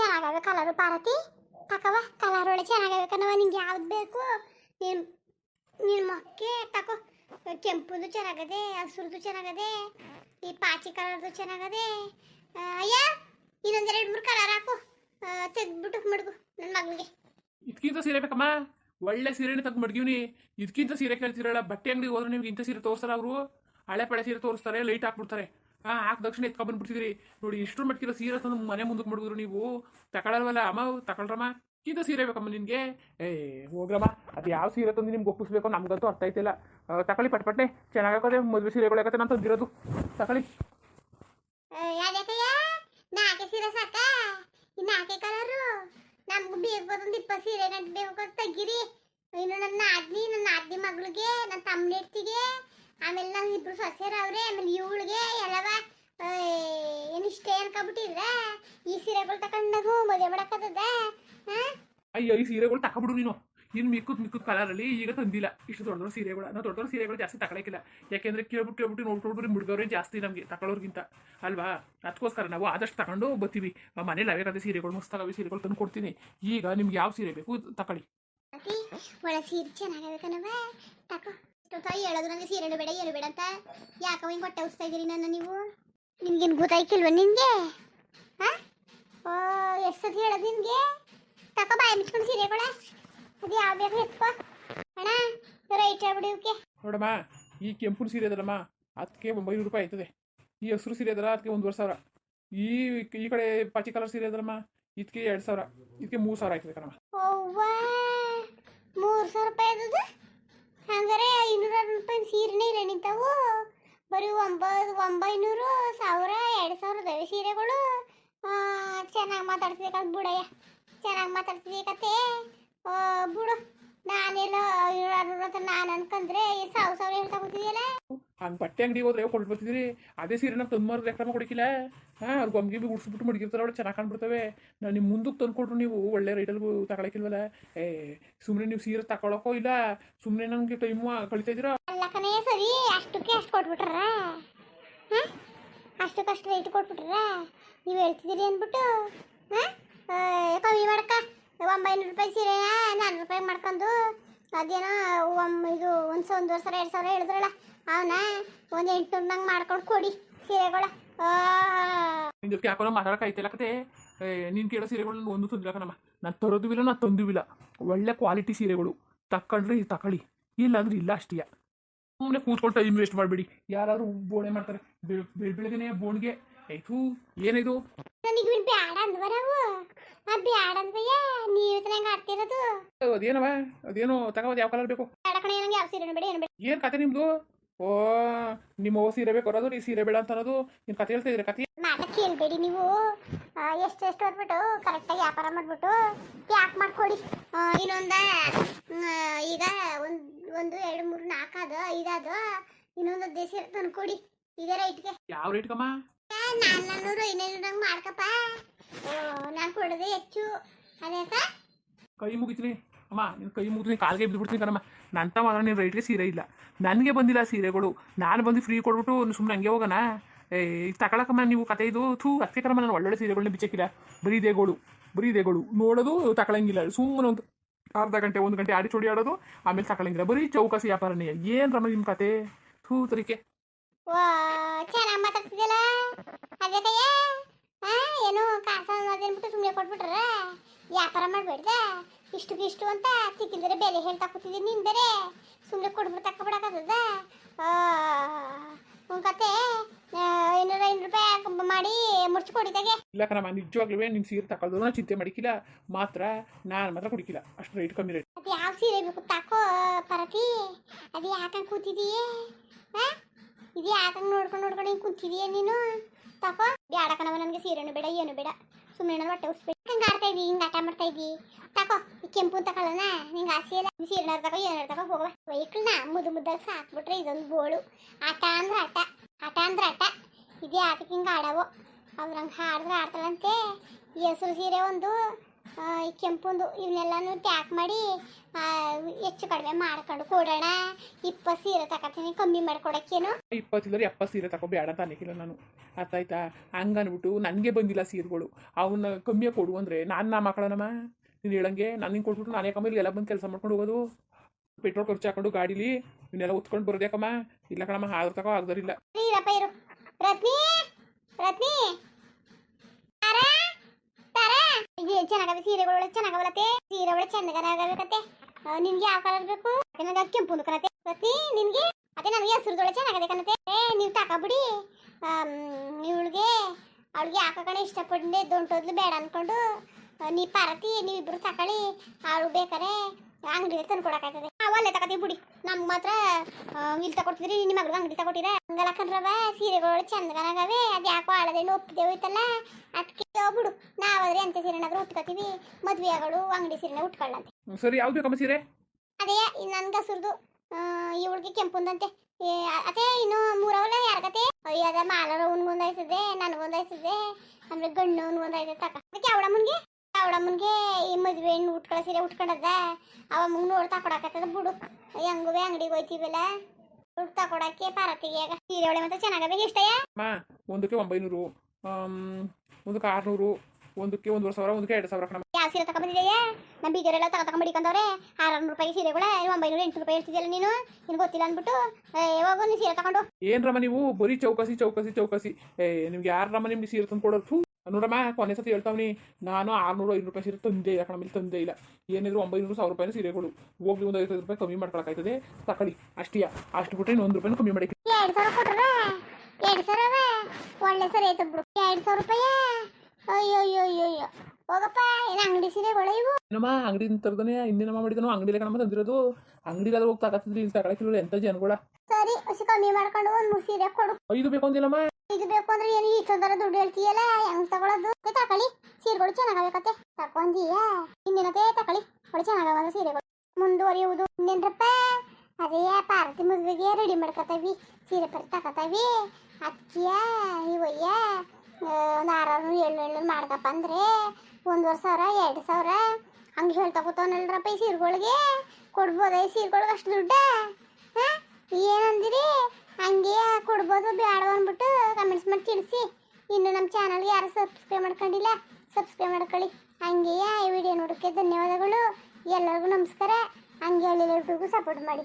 ಚೆನ್ನಾಗವೆ colour ಪಾರತಿ ತಕವ colour ಒಳ್ಳೆ ಚೆನ್ನಾಗಬೇಕನ್ನವ ನಿಂಗೆ ಯಾವ್ದು ಬೇಕು? ನೀನು ನಿನ್ನ ಮಕ್ಕೆ ತಕೋ. ಕೆಂಪುದು ಚೆನ್ನಾಗದೆ, ಹಸುರದು ಚೆನ್ನಾಗದೆ, ಈ ಪಾಚಿ ಕಲರ್ದು ಚೆನ್ನಾಗದೆ. ಅಯ್ಯ ಇನ್ನೊಂದೆರಡು ಮೂರು ಕಲರ್ ಹಾಕು. ತೆಗ್ದುಬಿಟ್ಟು ಮಡ್ಗು ನನ್ನ ಮಗಳಿಗೆ ಇದಕ್ಕಿಂತ ಸೀರೆ ಬೇಕಮ್ಮ? ಒಳ್ಳೆ ಸೀರೆನೇ ತೆಗೆದು ಮಡ್ಗಿವ್ನಿ. ಇದಕ್ಕಿಂತ ಸೀರೆ ಕೇಳ್ತಿರಲ್ಲ, ಬಟ್ಟೆ ಅಂಗಡಿಗೆ ಹೋದ್ರೆ ನಿಮ್ಗೆ ಇಂಥ ಸೀರೆ ತೋರಿಸ್ತಾರೆ ಅವರು? ಹಳೆ ಪಳೆ ಸೀರೆ ತೋರಿಸ್ತಾರೆ ಲೈಟ್ ಹಾಕ್ಬಿಡ್ತಾರೆ. ಹಾಕಿ ದಕ್ಷಿಣ ಎತ್ಕೊಂಡ್ ಬಂದ್ಬಿಡ್ತಿದ್ರಿ. ನೋಡಿ ಇಷ್ಟು ಮಟ್ಟಿರೋ ಸೀರೆ ತಂದು ಮನೆ ಮುಂದಕ್ಕೆ ಮಾಡಿದ್ರು ನೀವು. ತಗೊಳಲ್ವಲ್ಲ ಅಮ್ಮ ತಗೊಳ್ರಮ್ಮ ಇದು ಸೀರೆ ಬೇಕಮ್ಮ ನಿನ್ಗೆ? ಏ, ಹೋಗ್ರಮ್ಮ, ಅದು ಯಾವ ಸೀರೆ ತಂದು ನಿಮ್ಗೆ ಒಪ್ಪಿಸ್ಬೇಕು ನಮ್ಗಂತೂ ಅರ್ಥ ಆಯ್ತಿಲ್ಲ. ತಕೊಳ್ಳಿ ತಗೊಳ್ಳಿ ಪಟ್ ಪಟ್ನೆ ಚೆನ್ನಾಗದೆ ಮದುವೆ ಸೀರೆಗಳು ಯಾಕತ್ತೆ ನಾನು ತಂದಿರೋದು. ನಾಲ್ಕೆ ಸೀರೆ ಬೇಕು ಇನ್ನು ನನ್ನ ಆದ್ನಿ ನನ್ನ ಆದ್ನಿ ಮಗಳಿಗೆ, ನನ್ನ ತಮ್ಮನೆಡ್ತಿಗೆ ಆಮೇಲೆ ನನ್ನ ಇಬ್ರು ಸೊಸೆರ ಅವ್ರೆ, ಆಮೇಲೆ ಇವಳಿಗೆ ಎಲ್ಲವ ಏನು ಅನ್ಕೊಬಿಟ್ಟಿದ್ರ ಈ ಸೀರೆಗಳು ತಕೊಂಡಾಗು ಮದುವೆ ಮಾಡಕ್ಕದ ಅಯ್ಯೋ ಈ ಸೀರೆಗಳು ತಕೊಬಿಡು ನೀನು. ಇನ್ನು ಮಿಕ್ಕುದ್ ಮಿಕ್ಕುದ್ ಕಲರಲ್ಲಿ ಈಗ ತಂದಿಲ್ಲ. ಇಷ್ಟು ದೊಡ್ಡ ದೊಡ್ಡ ಸೀರೆಗಳು ನಾವು ದೊಡ್ಡ ದೊಡ್ಡ ಸೀರೆಗಳು ಜಾಸ್ತಿ ತಗೊಳಕಿಲ್ಲ ಯಾಕೆಂದ್ರೆ ಕೇಳ್ಬಿಟ್ಟು ಕೇಳ್ಬಿಟ್ಟು ನೋಡ್ಕೊಂಡ್ರೆ ಮುಡ್ಗವ್ರೆ ಜಾಸ್ತಿ ನಮಗೆ ತಗೊಳ್ಳೋರ್ಗಿಂತ ಅಲ್ವಾ? ಅದಕ್ಕೋಸ್ಕರ ನಾವು ಆದಷ್ಟು ತಗೊಂಡು ಬರ್ತೀವಿ ಮನೇಲಿ ಅವೇಕಾದ ಸೀರೆಗಳು ಮಸ್ತಾಗವೆ ಸೀರೆಗಳು ತಂದು ಕೊಡ್ತೀನಿ. ಈಗ ನಿಮ್ಗೆ ಯಾವ ಸೀರೆ ಬೇಕು ತಗೊಳ್ಳಿ ಒಳ್ಳೆ ಒಳ ಸೀರೆ ಚೆನ್ನಾಗಬೇಕನವ ತಕೋ. ತಾಯಿ ಹೇಳೋದು ನನಗೆ ಸೀರೆ ಬೇಡ ಏನು ಬೇಡ ಅಂತ ಯಾಕವ ಹಿಂಗೆ ಹೊಟ್ಟೆ ಉಸ್ತಾ ಇದ್ದೀರಿ ನನ್ನ ನೀವು? ನಿಮ್ಗೇನು ಗೊತ್ತಾಯ್ಕಿಲ್ವ ನಿಮಗೆ ಎಷ್ಟು ಸತಿ ಹೇಳೋದು ನಿನ್ಗೆ? ತಕೋ ಬಾಯಿ ಮುಚ್ಕೊಂಡು ಸೀರೆಗಳ ಅದು ಯಾವ ಬೇಕು ಎತ್ಕೋ. ಅಣ್ಣ ರೈಟ್ ಹೇಳ್ಬಿಡಿ ಇವಕ್ಕೆ ನೋಡಮ್ಮ ಈ ಕೆಂಪು ಸೀರೆ ಅದಲ್ಲಮ್ಮ ಅದಕ್ಕೆ ಒಂಬೈನೂರು ರೂಪಾಯಿ ಆಯ್ತದೆ ಈ ಹಸಿರು ಸೀರೆ ಅದಲ್ಲ ಅದಕ್ಕೆ ಒಂದುವರೆ ಸಾವಿರ ಈ ಈ ಕಡೆ ಪಾಚಿ ಕಲರ್ ಸೀರೆ ಅದಲ್ಲಮ್ಮ ಇದಕ್ಕೆ ಎರಡು ಸಾವಿರ. ಇದಕ್ಕೆ ಮೂರು ಸಾವಿರ ಆಯ್ತದೆ ಕಣಮ್ಮ. ಮೂರು ಸಾವಿರ ರೂಪಾಯಿ ಅದು ಹಂಗಾರೆ ಐನೂರ ರೂಪಾಯಿ ಸೀರೆನೇ ಇಲ್ಲ ನಿಂತಾವು. ಬರೀ ಒಂಬ ಒಂಬೈನೂರು ಸಾವಿರ ಎರಡು ಸಾವಿರ ಅದಾವೆ ಸೀರೆಗಳು. ಚೆನ್ನಾಗಿ ಮಾತಾಡ್ತಿದ್ದೆ ಬುಡಯ್ಯ. ಚೆನ್ನಾಗಿ ಕತೆ ಬುಡು ನಾನೆಲ್ಲ ಐನೂರ ಅಂತ ನಾನು ಅನ್ಕಂದ್ರೆ ಈ ಸಾವಿರ ಹೇಳ್ತಾ ಕೂತಿದ್ಯಲ್ಲ? ಹಂಗೆ ಬಟ್ಟೆ ಅಂಗಡಿ ಹೋದ್ರೆ ಕೊಟ್ಟು ಬರ್ತಿದ್ರಿ? ಅದೇ ಸೀರೆನ ತಂದು ಮಾರಿದ್ರೆ ಕ್ರಮ ಕೊಡಕ್ಕಿಲ್ಲ ಹಾಂ ಅವ್ರು ಗೊಂಬಿ ಬಿ ಉಡ್ಸ್ಬಿಟ್ಟು ಮಡಗಿರ್ತಾರೆ ಅವಳು ಚೆನ್ನಾಗಿ ಕಾಣ್ಬಿಡ್ತವೆ. ನಾನು ನಿಮ್ಮ ಮುಂದಕ್ಕೆ ತಂದು ಕೊಟ್ರು ನೀವು ಒಳ್ಳೆ ರೈಟಲ್ಲಿ ತಗೊಳಕಿಲ್ವಲ್ಲ? ಏ ಸುಮ್ಮನೆ ನೀವು ಸೀರೆ ತಗೊಳಕೋ ಇಲ್ಲ ಸುಮ್ಮನೆ ನನಗೆ ಟೈಮ್ ಕಳಿತಾ ಇದ್ದೀರಾ? ಅಲ್ಲ ಕಣೇ ಸರಿ ಅಷ್ಟಕ್ಕೆ ಅಷ್ಟು ಕೊಟ್ಬಿಟ್ರ? ಹಾಂ ಕಷ್ಟ ಅಷ್ಟು ರೇಟ್ ಕೊಟ್ಬಿಟ್ರ ನೀವು ಹೇಳ್ತಿದ್ದೀರಿ ಅಂದ್ಬಿಟ್ಟು, ಹಾಂ? ಕಮ್ಮಿ ಮಾಡಕ್ಕ ಒಂಬೈನೂರು ರೂಪಾಯಿ ಸೀರೆ ನಾನ್ನೂರು ರೂಪಾಯಿ ಮಾಡ್ಕೊಂಡು ಅದೇನೋ ಒಮ್ಮ ಇದು ಒಂದು ಒಂದೂವರೆ ಸಾವಿರ, ಎರಡು ಸಾವಿರ ಹೇಳಿದ್ರಲ್ಲ, ಅವನ ಒಂದು ಎಂಟು ನಂಗೆ ಮಾಡ್ಕೊಂಡು ಕೊಡಿ ಸೀರೆಗಳ. ಇದಕ್ಕೆ ಯಾಕೋ ಮಾತಾಡಕ್ಕೆ ಕತೆ? ನೀನು ಕೇಳೋ ಸೀರೆಗಳು ಒಂದು ತಂದಿಲ್ಲ ನಾನು ತರೋದು ಇಲ್ಲ, ನಾನು ತಂದು ಇಲ್ಲ. ಒಳ್ಳೆ ಕ್ವಾಲಿಟಿ ಸೀರೆಗಳು. ತಕೊಂಡ್ರೆ ಇಲ್ಲ ಅಂದ್ರೆ ಇಲ್ಲ ಅಷ್ಟೇ ಸುಮ್ಮನೆ ಕೂತ್ಕೊಂಡು ಟೈಮ್ ವೇಸ್ಟ್ ಮಾಡಬೇಡಿ. ಯಾರಾದರೂ ಬೋಣೆ ಮಾಡ್ತಾರೆ. ಬೆಳ್ ಬೆಳಗ್ಗೆನೆ ಬೋಣಿಗೆ ಆಯ್ತು ಏನಿದು? ನನಗೆ ಬ್ಯಾಡ ಅಂದ್ವ ನಾವು. ಆ ಬ್ಯಾಡ ಅಂದ್ವಯ್ಯ ನೀವು ನಂಗೆ ಆಡ್ತಿರೋದು. ಅದೇನವ? ಅದೇನೋ ತಗೋದು ಯಾವ ಕಲರ್ ಬೇಕು? ಬ್ಯಾಡ ಕಣೆ ನಂಗೆ ಯಾವ ಸೀರೆ ಬೇಡ ಏನು ಬೇಡ. ಏನು ಕತೆ ನಿಮ್ಮದು ಓ ನಿಮ್ಮ ಸೀರೆ ಬೇಕು ಅನ್ನೋದು ನೀ ಸೀರೆ ಬೇಡ ಅಂತ ಅನ್ನೋದು ನೀನು ಕತೆ ಹೇಳ್ತಾ ಇದ್ರೆ ಕತೆ? ಮಾತ ಕೇಳಬೇಡಿ ನೀವು. ಎಷ್ಟು ಎಷ್ಟು ಹೊಟ್ಬಿಟ್ಟು ಕರೆಕ್ಟಾಗಿ ವ್ಯಾಪಾರ ಮಾಡಿಬಿಟ್ಟು ಪ್ಯಾಕ್ ಮಾಡ್ಕೊಡಿ? ಇನ್ನೊಂದ ಈಗ ಒಂದು ಒಂದು ಎರಡು ಮೂರು ನಾಲ್ಕು ಅದು ಐದಾದು ಇನ್ನೊಂದು ದೇಶ ತಂದು ತಂದ್ಕೊಡಿ ಇದೇ ರೈಟ್ಗೆ ಯಾವ ರೇಟ್ ಕಮ್ಮ? ನಾನು ಐನೂರು ನಂಗೆ ಮಾಡ್ಕಪ್ಪ. ನಾನು ಕೊಡದೆ ಹೆಚ್ಚು. ಅದೇಕ ಕೈ ಮುಗಿತೀನಿ. ಅಮ್ಮ ನಿನ್ನ ಕೈ ಮುಗಿತೀನಿ ಕಾಲ್ಗೆ ಬಿದ್ದುಬಿಡ್ತೀನಿ ಕಣಮ್ಮ. ನನ್ನ ತಮ್ಮ ನೀನು ರೈಟ್ಗೆ ಸೀರೆ ಇಲ್ಲ. ನನಗೆ ಬಂದಿಲ್ಲ ಸೀರೆಗಳು. ನಾನು ಬಂದು ಫ್ರೀ ಕೊಟ್ಬಿಟ್ಟು ಸುಮ್ಮನೆ ಹಂಗೆ ಹೋಗೋಣ. ಏಯ್ ತಗೊಳಕಮ್ಮ ನೀವು ಕತೆ ಇದು. ಥೂ ಅದಕ್ಕೆ ಕಣಮ್ಮ ನಾನು ಒಳ್ಳೊಳ್ಳೆ ಸೀರೆಗಳನ್ನ ಬಿಚ್ಚಕ್ಕಿಲ್ಲ. ಬರೀ ದೇಗಳು ಬರೀ ದೇಗಳು. ನೋಡೋದು ತಗೊಳಂಗಿಲ್ಲ. ಸುಮ್ಮನೆ ಒಂದು ಅರ್ಧ ಗಂಟೆ, ಒಂದು ಗಂಟೆ ಆಡಿ ಚೋಡಿ ಆಡೋದು, ಆಮೇಲೆ ತಗೊಳಂಗಿಲ್ಲ ಬರೀ ಚೌಕಾಸಿ ವ್ಯಾಪಾರನೇ. ಏನು ರಮ ನಿಮ್ಮ ಕತೆ? ಥೂ ತರಿಕೆ. ವಾ ಚೆನ್ನಾಗಿ ಮಾತಾಡ್ತಿದ್ದಲ್ಲ ಅದಕ್ಕಯ್ಯ ಹಾ ಏನು ಕಾಸ ಅದೇನ್ಬಿಟ್ಟು ಸುಮ್ಮನೆ ಕೊಟ್ಬಿಟ್ರೆ ವ್ಯಾಪಾರ ಮಾಡ್ಬೇಡ್ದ? ಇಷ್ಟಕ್ಕೆ ಇಷ್ಟು ಅಂತ ಸಿಕ್ಕಿದ್ರೆ ಬೆಲೆ ಹೇಳ್ತಾ ಕೂತಿದ್ದೀನಿ ನೀನು ಬೇರೆ? ಸುಮ್ಮನೆ ಕೊಡ್ಬಿಟ್ಟು ತಕ್ಕ ಒಂದು ಕತೆ ಆ, ಐನೂರು ಐನೂರು ರೂಪಾಯಿ ಮಾಡಿ ಮುರ್ಚಿ ಕೊಡಿದಾಗೆ ಇಲ್ಲ ಕಣಮ್ಮ ನಿಜವಾಗ್ಲೂ ನಿಮ್ಮ ಸೀರೆ ತಗೊಳ್ಳೋದು ನಾನು ಚಿಂತೆ ಮಾಡಿಕ್ಕಿಲ್ಲ ಮಾತ್ರ ನಾನು ಮಾತ್ರ ಕುಡಿಕಿಲ್ಲ. ಅಷ್ಟು ರೇಟ್ ಕಮ್ಮಿ ರೇಟ್ ಅದು ಯಾವ ಸೀರೆ ಬೇಕು ತಾಕೋ ಪರತಿ? ಅದು ಯಾಕಂಗೆ ಕೂತಿದೀಯೇ? ಹಾ ಇದು ಯಾಕಂಗೆ ನೋಡ್ಕೊಂಡು ನೋಡ್ಕೊಂಡು ಹಿಂಗೆ ಕೂತಿದೀಯ ನೀನು? ತಕೋ. ಬ್ಯಾಡ ಕಣವ ನನಗೆ ಸೀರೆನು ಬೇಡ ಏನು ಬೇಡ. ಸುಮ್ಮನೆ ನನ್ನ ಹೊಟ್ಟೆ ಉಸ್ಬೇಡ ಹಂಗೆ ಆಡ್ತಾ ಇದ್ದಿ ಹಿಂಗೆ ಆಟ ಮಾಡ್ತಾ ಇದ್ದಿ ತಕೋ, ಈ ಕೆಂಪು ತಗೊಳ್ಳೋಣ ನಿಂಗೆ ಆಸೆ ಇಲ್ಲ ಈ ಸೀರೆ ತಗೋ ಏನು ತಗೋ ಹೋಗುವ ವೆಹಿಕಲ್ನ ಮುದ್ದು ಮುದ್ದಾಗ ಸಾಕ್ಬಿಟ್ರೆ ಇದೊಂದು ಬೋಳು. ಆಟ ಅಂದ್ರೆ ಆಟ ಆಟ ಅಂದ್ರೆ ಆಟ. ಇದೇ ಆಟಕ್ಕೆ ಹಿಂಗೆ ಆಡವು. ಅವ್ರು ಹಂಗೆ ಹಾಡಿದ್ರೆ ಆಡ್ತಾಳಂತೆ ಈ ಸೀರೆ ಒಂದು ಈ ಕೆಂಪುಂದು ಇವನ್ನೆಲ್ಲನೂ ಟ್ಯಾಕ್ ಮಾಡಿ ಹೆಚ್ಚು ಕಡಿಮೆ ಮಾಡ್ಕೊಂಡು ಕೊಡೋಣ. ಇಪ್ಪತ್ತು ಸೀರೆ ತಗೋತೀನಿ ಕಮ್ಮಿ ಮಾಡ್ಕೊಡಕ್ಕೇನು? ಇಪ್ಪತ್ತಿಲ್ಲದ್ರೆ ಎಪ್ಪತ್ತು ಸೀರೆ ತಗೋ ಬೇಡ ಅಂತ ಅನ್ನಕ್ಕಿಲ್ಲ ನಾನು. ಅರ್ಥ ಆಯ್ತಾ? ಹಂಗನ್ಬಿಟ್ಟು ನನಗೆ ಬಂದಿಲ್ಲ ಸೀರೆಗಳು. ಅವನ್ನ ಕಮ್ಮಿಯಾಗಿ ಕೊಡು ಅಂದರೆ ನಾನು ನಾ ಮಕ್ಕಳನಮ್ಮ? ನೀನು ಹೇಳಂಗೆ ನಾನು ಹಿಂಗೆ ಕೊಟ್ಬಿಟ್ಟು ನಾನು ಕಮ್ಮಿ ಇಲ್ಲಿ ಎಲ್ಲ ಬಂದು ಕೆಲಸ ಮಾಡ್ಕೊಂಡು ಹೋಗೋದು? ಪೆಟ್ರೋಲ್ ಖರ್ಚು ಹಾಕೊಂಡು ಗಾಡೀಲಿ ಇವನ್ನೆಲ್ಲ ಉತ್ಕೊಂಡು ಬರೋದು ಯಾಕಮ್ಮ ಇಲ್ಲ ಕಣಮ್ಮ ಆದ್ರೆ ತಗೋ ಆಗದರಿಲ್ಲ ರತ್ನಿ ರತ್ನಿ! ಚೆನ್ನಾಗವೆ ಸೀರೆಗಳು ಚೆನ್ನಾಗವಲತ್ತೆ? ಸೀರೆ ಒಳ್ಳೆ ಚೆನ್ನಾಗಬೇಕತ್ತೆ ನಿನ್ಗೆ ಯಾವ ಕಲರ್ ಬೇಕು? ನನಗೆ ಕೆಂಪು ಕಣತೆ ಪ್ರತಿ ನಿನ್ಗೆ? ಅದೇ ನನಗೆ ಹಸಿರುದೊಳೆ ಚೆನ್ನಾಗದೆ ಕಣತೆ ನೀವು ತಕೊಬಿಡಿ ಇವಳಿಗೆ, ಅವಳಿಗೆ ಹಾಕೋಕಣೆ ಇಷ್ಟಪಟ್ಟೆ ದೊಂಟೋದ್ಲು ಬೇಡ ಅನ್ಕೊಂಡು ನೀ ಪಾರತಿ ನೀವಿಬ್ರು ತಕೊಳ್ಳಿ ಅವಳು ಬೇಕಾರೆ ಅಂಗಡಿಗೆ ತಂದು ಕೊಡಕ್ಕಾಗ್ತದೆ ಅವಲ್ಲೇ ತಗೋತೀವಿ ಬಿಡಿ. ನಮ್ಗೆ ಮಾತ್ರ ಇಲ್ಲಿ ತಗೊಡ್ತಿದ್ರಿ ನಿಮ್ಮ ಮಗಳು ಅಂಗಡಿ ತಗೊಟ್ಟಿರ ಹಂಗಲ್ಲ ಕಣ್ರವ ಸೀರೆಗಳು ಚಂದಗನಾಗವೆ ಅದು ಯಾಕೋ ಹಳದೇನು ಒಪ್ಪಿದೆ ಹೋಯ್ತಲ್ಲ ಅದಕ್ಕೆ ಬಿಡು. ನಾವಾದ್ರೆ ಎಂತ ಸೀರೆನಾದ್ರೂ ಉಟ್ಕೋತೀವಿ. ಮದುವೆಗಳು ಅಂಗಡಿ ಸೀರೆನ ಉಟ್ಕೊಳ್ಳಂತೆ. ಸರಿ. ಯಾವ್ದು ಬೇಕಮ್ಮ ಸೀರೆ? ಅದೇ ನನ್ಗೆ ಹಸುರ್ದು. ಇವಳಿಗೆ ಕೆಂಪುಂದಂತೆ. ಏ, ಅದೇ ಇನ್ನು ಮೂರವಲ್ಲ ಯಾರ್ಗತೆ ಅಯ್ಯ ಅದ ಮಾಲರ ಉನ್ಗೊಂದಾಯ್ತದೆ ನನಗೊಂದಾಯ್ತದೆ ಆಮೇಲೆ ಗಣ್ಣು ಉನ್ಗೊಂದಾಯ್ತದೆ ತಕ. ಅದಕ್ಕೆ ಅವಳಮ್ಮನ್ಗೆ ಅವಳಮ್ಮನ್ಗೆ ಈ ಮದ್ವೆ ಹೆಣ್ಣು ಉಟ್ಕೊಳ್ಳೋ ಸೀರೆ ಉಟ್ಕೊಂಡದ? ಅವ ಮುಂಗ್ ನೋಡಿ ತಕೊಡಕತ್ತದ ಬಿಡು. ಹೆಂಗುವೆ ಅಂಗಡಿಗೆ ಹೋಯ್ತೀವಲ್ಲ? ದುಡ್ಡು ಕೊಡಕ್ಕೆ ಪಾರತಿಗೆ ಸೀರೆ ಒಳ್ಳೆ ಮತ್ತೆ ಚೆನ್ನಾಗಬೇಕು ಎಷ್ಟಯ್ಯ? ಅಮ್ಮ ಒಂದಕ್ಕೆ ಒಂಬೈನೂರು ಒಂದಕ್ಕೆ ಆರುನೂರು ಒಂದಕ್ಕೆ ಒಂದೂವರೆ ಸಾವಿರ ಒಂದಕ್ಕೆ ಎರಡು ಸಾವಿರ ಕಣಮ್ಮ. ಯಾವ ಸೀರೆ ತಗೊಂಬಂದಿದೆಯಾ ನಮ್ಮ ಬೀಗರೆಲ್ಲ ತಗೋ ತಗೊಂಬಡಿಕೊಂಡವ್ರೆ ಆರ್ನೂರು ರೂಪಾಯಿ ಸೀರೆಗಳ ಒಂಬೈನೂರು ಎಂಟು ರೂಪಾಯಿ ಇರ್ತಿದ್ಯಲ್ಲ ನೀನು? ನಿನ್ಗೆ ಗೊತ್ತಿಲ್ಲ ಅಂದ್ಬಿಟ್ಟು ಯಾವಾಗ ನೀನು ಸೀರೆ ತಗೊಂಡು. ಏನ್ರಮ್ಮ ನೀವು? ಬರೀ ಚೌಕಸಿ ಚೌಕಸಿ ಚೌಕಸಿ. ಏ ನಿಮ್ಗೆ ಯಾರಮ್ಮ ನಿಮ್ಗೆ ಸೀರೆ ತಂದು ಕೊಡೋದು. ನೋಡಮ್ಮ ಕೊನೆ ಸತಿ ಹೇಳ್ತಾವ್ನಿ ನಾನು ಆರ್ನೂರು ಐನೂರು ರೂಪಾಯಿ ಸೀರೆ ತಂದೇ ಇಲ್ಲ ಕಣಮಿಲ್ ತಂದೇ ಇಲ್ಲ. ಏನಿದ್ರು ಒಂಬೈನೂರು ಸಾವಿರ ರೂಪಾಯಿನ ಸೀರೆಗಳು ಹೋಗ್ಲಿ ಒಂದು ಐವತ್ತೈದು ರೂಪಾಯಿ ಕಮ್ಮಿ ಮಾಡ್ಕೊಳಕಾಯ್ತದೆ ತಕೊಳ್ಳಿ. ಅಷ್ಟೇ ಅಷ್ಟು ಬಿಟ್ಟರೆ ಇನ್ನೊಂದು ಒಂದು ರೂಪಾಯಿನೂ ಕಮ್ಮಿ ಮಾಡಿ. ಎರಡು ಸಾವಿರ ಕೊಟ್ರೆ ಎರಡು ಸಾವಿರ ಒಳ್ಳೆ ಸರಿ ಆಯ್ತು ಬಿಡು. ಎರಡು ಸಾವಿರ ರೂಪಾಯಿ? ಅಯ್ಯೋ ಅಯ್ಯೋ ಅಯ್ಯೋ ಅಯ್ಯೋ ಹೋಗಪ್ಪ ಏನು ಅಂಗಡಿ ಸೀರೆಗಳು ಇವು? ಏನಮ್ಮ ಅಂಗಡಿ ತರದನೆ ಇನ್ನೇನಮ್ಮ ಮಾಡಿದನು ಅಂಗಡಿಲೇ ಕಣಮ್ಮ ತಂದಿರೋದು. ಅಂಗಡಿಲಾದ್ರೆ ಹೋಗಿ ತಗತ್ತಿದ್ರಿ ಇಲ್ಲಿ ತಗೊಳಕಿಲ್ಲ ಎಂತ ಜನಗಳ? ಸರಿ ಅಷ್ಟು ಕಮ್ಮಿ ಮಾಡ್ಕೊಂಡು ಒಂದು ಸೀರೆ ಕೊಡು. ಐದು ಬೇಕು ಅಂದಿಲ್ಲಮ್ಮ. ಇದು ಬೇಕು ಅಂದ್ರೆ ಏನು ಇಷ್ಟೊಂದರ ದುಡ್ಡು ಹೇಳ್ತೀಯಲ್ಲ? ಹೆಂಗ್ ತಗೊಳ್ಳೋದು ತಕೊಳ್ಳಿ ಸೀರೆಗಳು ಚೆನ್ನಾಗಬೇಕತ್ತೆ ತಕೊಂದೀಯ ಇನ್ನೇನತೆ ತಕೊಳ್ಳಿ ಒಳ್ಳೆ ಚೆನ್ನಾಗವ ಸೀರೆಗಳು. ಮುಂದುವರಿಯುವುದು. ಇನ್ನೇನ್ರಪ್ಪ? ಅದೇ ಪಾರ್ವತಿ ಮದುವೆಗೆ ರೆಡಿ ಮಾಡ್ಕೊತಾವಿ. ಸೀರೆ ಪರಿ ತಗೋತಾವಿ ಅಕ್ಕಿಯ ಇವಯ್ಯ ಒಂದು ಆರಾರು ಏಳು ಏಳು ಮಾಡ್ಕಪ್ಪ ಅಂದ್ರೆ ಒಂದುವರೆ ಸಾವಿರ, ಎರಡು ಸಾವಿರ. ಹಂಗೆ ಹೇಳ್ತಾ ಕೂತವನಲ್ರಪ್ಪ ಈ ಸೀರೆಗಳಿಗೆ. ಕೊಡ್ಬೋದ ಈ ಸೀರೆಗಳಿಗೆ ಅಷ್ಟು ದುಡ್ಡ? ಹಾಂ ಏನಂದಿರಿ? ಹಂಗೆ ಕೊಡ್ಬೋದು ಕಮೆಂಟ್ಸ್ ತಿಳಿಸಿ. ಇನ್ನು ನಮ್ಮ ಚಾನಲ್ಗೆ ಯಾರು ಸಬ್ಸ್ಕ್ರೈಬ್ ಮಾಡ್ಕೊಂಡಿಲ್ಲ ಸಬ್ಸ್ಕ್ರೈಬ್ ಮಾಡ್ಕೊಳ್ಳಿ. ಹಂಗೆಯೇ ಈ ವಿಡಿಯೋ ನೋಡೋಕ್ಕೆ ಧನ್ಯವಾದಗಳು. ಎಲ್ಲರಿಗೂ ನಮಸ್ಕಾರ. ಹಂಗೆ ಎಲ್ಲರಿಗೂ ಸಪೋರ್ಟ್ ಮಾಡಿ.